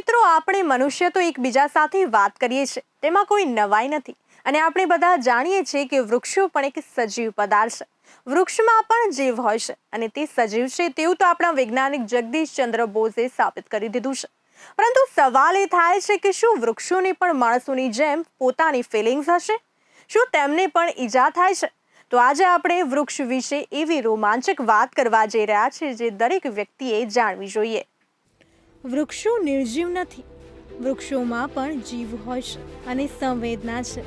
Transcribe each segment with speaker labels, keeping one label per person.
Speaker 1: મિત્રો, આપણે મનુષ્ય તો એકબીજા સાથે વાત કરીએ છીએ. તેમાં કોઈ નવાઈ નથી. અને આપણે બધા જાણીએ છીએ કે વૃક્ષો પણ એક સજીવ પદાર્થ છે. વૃક્ષમાં પણ જીવ હોય છે. અને તે સજીવ છે તેવું તો આપણા વૈજ્ઞાનિક જગદીશ ચંદ્ર બોઝે સાબિત કરી દીધું છે. પરંતુ સવાલ એ થાય છે કે શું વૃક્ષોને પણ માણસોની જેમ પોતાની ફિલિંગ્સ હશે? શું તેમને પણ ઈજા થાય છે? તો આજે આપણે વૃક્ષ વિશે એવી રોમાંચક વાત કરવા જઈ રહ્યા છે જે દરેક વ્યક્તિએ જાણવી જોઈએ. વૃક્ષો નિર્જીવ નથી. વૃક્ષોમાં પણ જીવ હોય છે અને સંવેદના છે.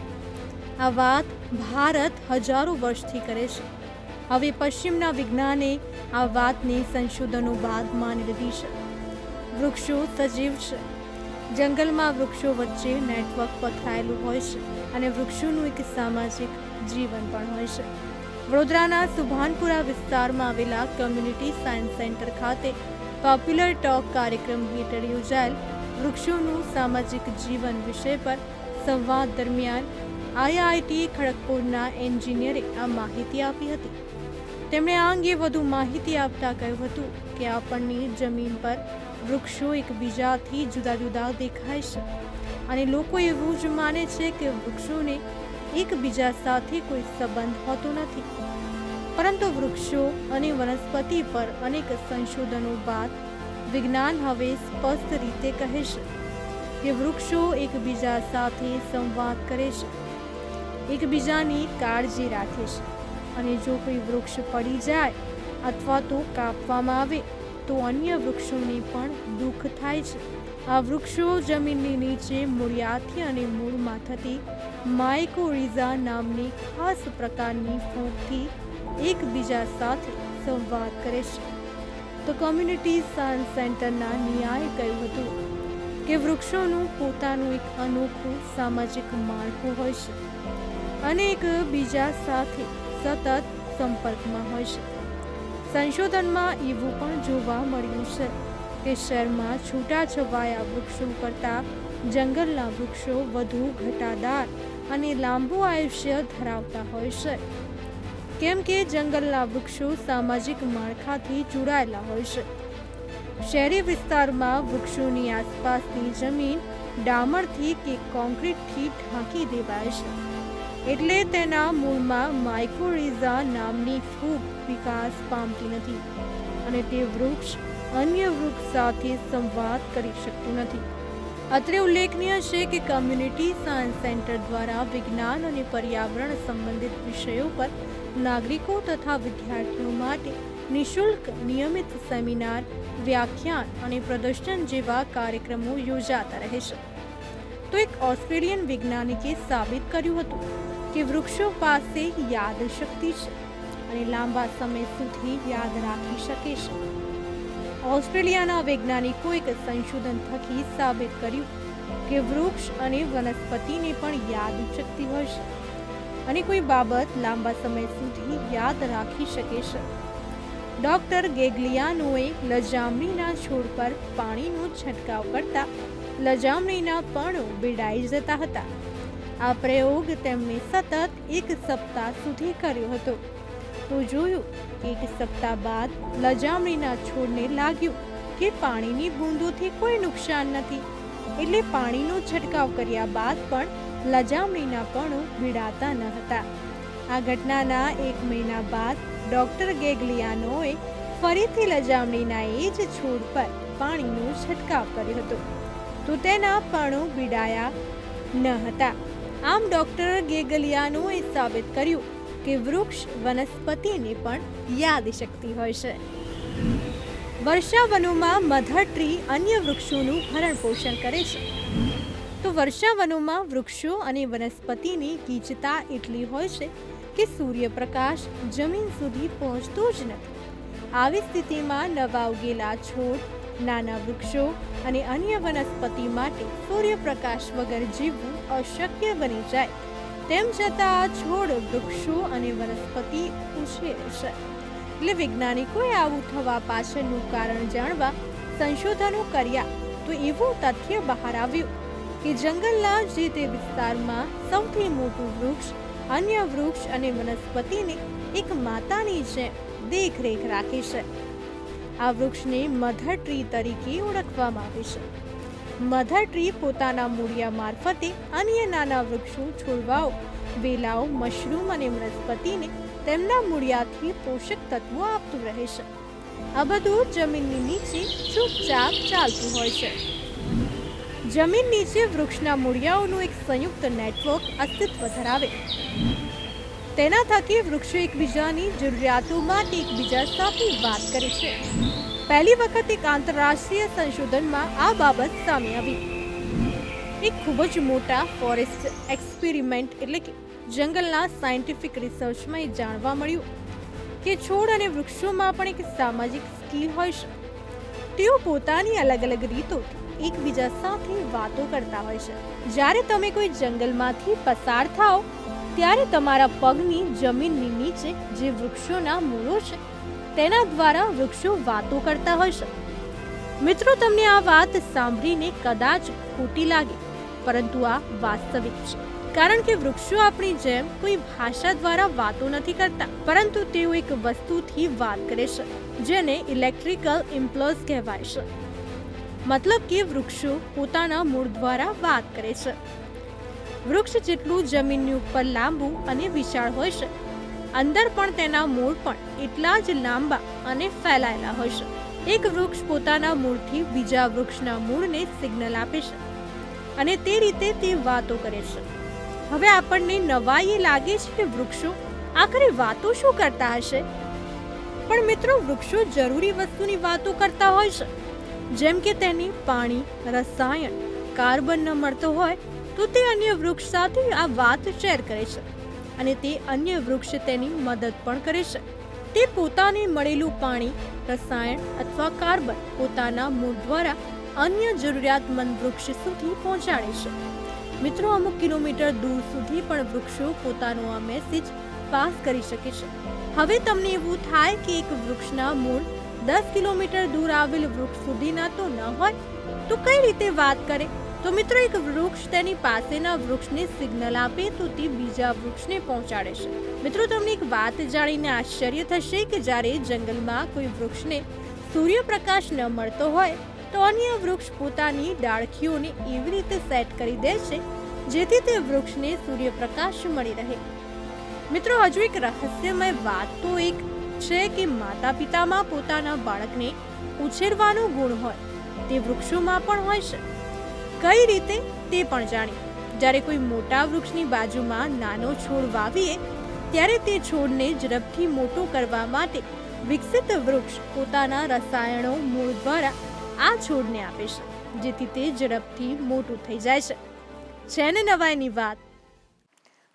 Speaker 1: આ વાત ભારત હજારો વર્ષથી કરે છે. હવે પશ્ચિમના વિજ્ઞાને આ વાતને સંશોધનો બાદ માની લીધી છે. વૃક્ષો સજીવ છે. જંગલમાં વૃક્ષો વચ્ચે નેટવર્ક પથરાયેલું હોય છે અને વૃક્ષોનું એક સામાજિક જીવન પણ હોય છે. વડોદરાના સુભાનપુરા વિસ્તારમાં આવેલા કમ્યુનિટી સાયન્સ સેન્ટર ખાતે પોપ્યુલર ટોક કાર્યક્રમ હેઠળ યોજાયેલ વૃક્ષોનું સામાજિક જીવન વિષય પર સંવાદ દરમિયાન આઈઆઈટી ખડગપુરના એન્જિનિયરે આ માહિતી આપી હતી. તેમણે આ અંગે વધુ માહિતી આપતા કહ્યું હતું કે આપણને જમીન પર વૃક્ષો એકબીજાથી જુદા જુદા દેખાય છે અને લોકો એવું જ માને છે કે વૃક્ષોને એકબીજા સાથે કોઈ સંબંધ હોતો નથી. પરંતુ વૃક્ષો અને વનસ્પતિ પર અનેક સંશોધનો બાદ વિજ્ઞાન હવે સ્પષ્ટ રીતે કહે છે કે વૃક્ષો એકબીજા સાથે સંવાદ કરે છે. એકબીજાની કાળજી રાખે છે અને જો કોઈ વૃક્ષ પડી જાય અથવા તો કાપવામાં આવે, તો અન્ય વૃક્ષોને પણ દુઃખ થાય છે. આ વૃક્ષો જમીનની નીચે મૂળિયાથી અને મૂળમાં થતી માઇકોરિઝા નામની ખાસ પ્રકારની ફૂગથી એકબીજા સાથે સંવાદ કરે છે. તો કોમ્યુનિટી સાયન્સ સેન્ટરના નિયાએ કહ્યું હતું કે વૃક્ષોનું પોતાનું એક અનોખું સામાજિક માળખું હોય છે અને એક બીજા સાથે સતત સંપર્કમાં હોય છે. સંશોધનમાં એવું પણ જોવા મળ્યું છે કે શહેરમાં છૂટાછવાયા વૃક્ષો કરતાં જંગલના વૃક્ષો વધુ ઘટાદાર અને લાંબુ આયુષ્ય ધરાવતા હોય છે. કેમ કે જંગલના વૃક્ષો સામાજિક માળખાથી જોડાયેલા હોય છે. શહેરી વિસ્તારમાં વૃક્ષોની આસપાસની જમીન ડામરથી કે કોન્ક્રીટથી ઢાંકી દેવાય છે. એટલે તેના મૂળમાં માઇક્રોરિઝા નામની ફૂગ વિકાસ પામતી નથી અને તે વૃક્ષ અન્ય વૃક્ષ સાથે સંવાદ કરી શકતું નથી. અત્રે ઉલ્લેખનીય છે કે કમ્યુનિટી સાયન્સ સેન્ટર દ્વારા વિજ્ઞાન અને પર્યાવરણ સંબંધિત વિષયો પર નાગરિકો તથા વિદ્યાર્થીઓ માટે નિઃશુલ્ક નિયમિત સેમિનાર, વ્યાખ્યાન અને પ્રદર્શન જેવા કાર્યક્રમો યોજાતા રહે છે. તો એક ઓસ્ટ્રેલિયન વૈજ્ઞાનિકે સાબિત કર્યું હતું કે વૃક્ષો પાસે યાદશક્તિ છે અને લાંબા સમય સુધી યાદ રાખી શકે છે. ઓસ્ટ્રેલિયાના વૈજ્ઞાનિકો એક સંશોધન થકી સાબિત કર્યું કે વૃક્ષ અને વનસ્પતિને પણ યાદ શક્તિ હોય છે. અને કોઈ બાબત લાંબા સમય સુધી યાદ રાખી શકે છે. ડોક્ટર ગેગલિયાનોએ લજામણીના છોડ પર પાણીનો છંટકાવ કરતા લજામણીના પણો બિડાઈ જતા હતા. આ પ્રયોગ તેમણે સતત એક સપ્તાહ સુધી કર્યો હતો. તો જોયું એક સપ્તાહ બાદ લજામણીના છોડને લાગ્યું કે પાણીની બૂંદોથી કોઈ નુકસાન નથી. એટલે પાણીનો છંટકાવ કર્યા બાદ પણ લજામણીના પણો ભીડાતા ન હતા. આ ઘટનાના એક મહિના બાદ ડોક્ટર ગેગલિયાનોએ ફરીથી લજામણીના એ જ છોડ પર પાણીનો છંટકાવ કર્યો હતો. તો તેના પણો ભીડાયા ન હતા. આમ ડોક્ટર ગેગલિયાનોએ સાબિત કર્યું કે વૃક્ષ વનસ્પતિને પણ યાદ શક્તિ હોય છે. વર્ષાવનોમાં મધર ટ્રી અન્ય વૃક્ષોનું ભરણ પોષણ કરે છે. તો વર્ષાવનોમાં વૃક્ષો અને વનસ્પતિની ગીચતા એટલી હોય છે કે સૂર્યપ્રકાશ જમીન સુધી પહોંચતો જ નથી. આવી સ્થિતિમાં નવા ઉગેલા છોડ, નાના વૃક્ષો અને અન્ય વનસ્પતિ માટે સૂર્યપ્રકાશ વગર જીવવું અશક્ય બની જાય. તેમ છતાં આ છોડ વૃક્ષો અને વનસ્પતિ ઉછેરે છે. એટલે વૈજ્ઞાનિકોએ આવું થવા પાછળનું કારણ જાણવા સંશોધનો કર્યા તો એવું તથ્ય બહાર આવ્યું. કે જંગલના જે તે વિસ્તારમાં સૌથી મોટું વૃક્ષ, અન્ય વૃક્ષ અને વનસ્પતિને એક માતાની જેમ દેખરેખ રાખે છે. આ વૃક્ષને મધર ટ્રી તરીકે ઓળખવામાં આવે છે. મધર ટ્રી પોતાના મૂળિયા મારફતે અન્ય નાના વૃક્ષો છોડવાઓ, વેલાઓ, મશરૂમ અને વનસ્પતિને તેમના મૂળિયાથી પોષક તત્વો આપતું રહે છે. આ બધું જમીનની નીચે ચૂપચાપ ચાલતું હોય છે. જમીન નીચે વૃક્ષના મૂળિયાઓનું એક સંયુક્ત નેટવર્ક અસ્તિત્વ ધરાવે. તેના થકી વૃક્ષો એકબીજાની જરૂરિયાતો માટે એકબીજા સાથે વાત કરે છે. પહેલી વખત એક આંતરરાષ્ટ્રીય સંશોધનમાં આ બાબત સામે આવી. એક ખૂબ જ મોટા ફોરેસ્ટ એક્સપેરિમેન્ટ એટલે કે જંગલના સાયન્ટિફિક રિસર્ચમાં એ જાણવા મળ્યું કે છોડ અને વૃક્ષોમાં પણ એક સામાજિક સ્કીલ હોય છે. તેઓ પોતાની અલગ અલગ રીતોથી એકબીજા સાથે વાતો કરતા હોય છે. જ્યારે તમે કોઈ જંગલમાંથી પસાર થાઓ, ત્યારે તમારા પગની જમીનની નીચે જે વૃક્ષોના મૂળો છે, તેના દ્વારા વૃક્ષો વાતો કરતા હોય છે. મિત્રો, તમને આ વાત સાંભળીને કદાચ ખોટી લાગે, પરંતુ આ વાસ્તવિક છે. કારણ કે વૃક્ષો આપણી જેમ કોઈ ભાષા દ્વારા વાતો નથી કરતા, પરંતુ તેઓ એક વસ્તુથી વાત કરે છે, જેને ઇલેક્ટ્રિકલ ઇમ્પલ્સ કહેવાય છે. મતલબ કે વૃક્ષો પોતાના મૂળ દ્વારા વાત કરે છે. વૃક્ષ જેટલું જમીનની ઉપર લાંબુ અને વિશાળ હોય છે. અંદર પણ તેના મૂળ પણ એટલા જ લાંબા અને ફેલાયેલા હોય છે. એક વૃક્ષ પોતાના મૂળથી બીજા વૃક્ષના મૂળને સિગ્નલ આપે છે અને તે રીતે તે વાતો કરે છે. હવે આપણને નવાઈ લાગે છે કે વૃક્ષો આખરે વાતો શું કરતા હશે? પણ મિત્રો, વૃક્ષો જરૂરી વસ્તુની વાતો કરતા હોય છે. જેમ કે તેની પાણી, રસાયણ, કાર્બન ન મળતો હોય તો તે અન્ય વૃક્ષ સાથે આ વાત શેર કરે છે અને તે અન્ય વૃક્ષ તેની મદદ પણ કરે છે. તે પોતાને મળેલું પાણી, રસાયણ અથવા કાર્બન પોતાના મૂળ દ્વારા અન્ય જરૂરિયાતમંદ વૃક્ષ સુધી પહોંચાડે છે. મિત્રો, અમુક કિલોમીટર દૂર સુધી પણ વૃક્ષો પોતાનો આ મેસેજ પાસ કરી શકે છે. હવે તમને એવું થાય કે એક વૃક્ષના મૂળ દસ કિલોમીટર દૂર આવેલ વૃક્ષ સુધીના તો ન હોય, તો કઈ રીતે વાત કરે? તો મિત્રો, એક વૃક્ષ તેની પાસેના વૃક્ષને સિગ્નલ આપે તો તે બીજા વૃક્ષને પહોંચાડે છે. મિત્રો, તમને એક વાત જાણીને આશ્ચર્ય થશે કે જ્યારે જંગલમાં કોઈ વૃક્ષને સૂર્યપ્રકાશ ન મળતો હોય, તો અન્ય વૃક્ષ પોતાની ડાળખીઓને એવી રીતે સેટ કરી દે છે, જેથી તે વૃક્ષને સૂર્યપ્રકાશ મળી રહે. મિત્રો, હજુ એક રહસ્યમય વાત તો એક છે કે માતા પિતામાં પોતાના બાળકને ઉછેરવાનો ગુણ હોય, તે વૃક્ષોમાં પણ હોય છે. કઈ રીતે? તે પણ જાણીએ. જ્યારે કોઈ મોટા વૃક્ષની બાજુમાં નાનો છોડ વાવીએ, ત્યારે તે છોડને ઝડપથી મોટો કરવા માટે વિકસિત વૃક્ષ પોતાના રસાયણો મૂળ દ્વારા આ છોડને આપે છે, જેથી તે ઝડપથી મોટું થઈ જાય છે. છે ને નવાઈની વાત?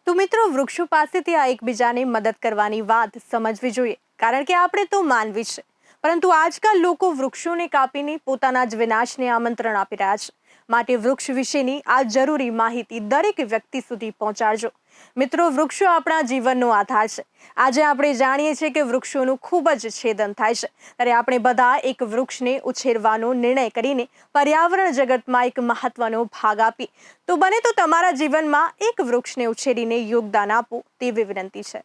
Speaker 1: તો મિત્રો, વૃક્ષો પાસેથી આ એકબીજાને મદદ કરવાની વાત સમજવી જોઈએ. કારણ કે આપણે તો માનવી છે. પરંતુ આજકાલ લોકો વૃક્ષોને કાપીને પોતાના જ વિનાશને આમંત્રણ આપી રહ્યા છે. માટે વૃક્ષ વિશેની આ જરૂરી માહિતી દરેક વ્યક્તિ સુધી પહોંચાડજો. મિત્રો, વૃક્ષો આપણા જીવનનો આધાર છે. આજે આપણે જાણીએ છીએ કે વૃક્ષોનું ખૂબ જ છેદન થાય છે. ત્યારે આપણે બધા એક વૃક્ષને ઉછેરવાનો નિર્ણય કરીને પર્યાવરણ જગતમાં એક મહત્વનો ભાગ આપી તો બને તો તમારા જીવનમાં એક વૃક્ષને ઉછેરીને યોગદાન આપો તેવી વિનંતી છે.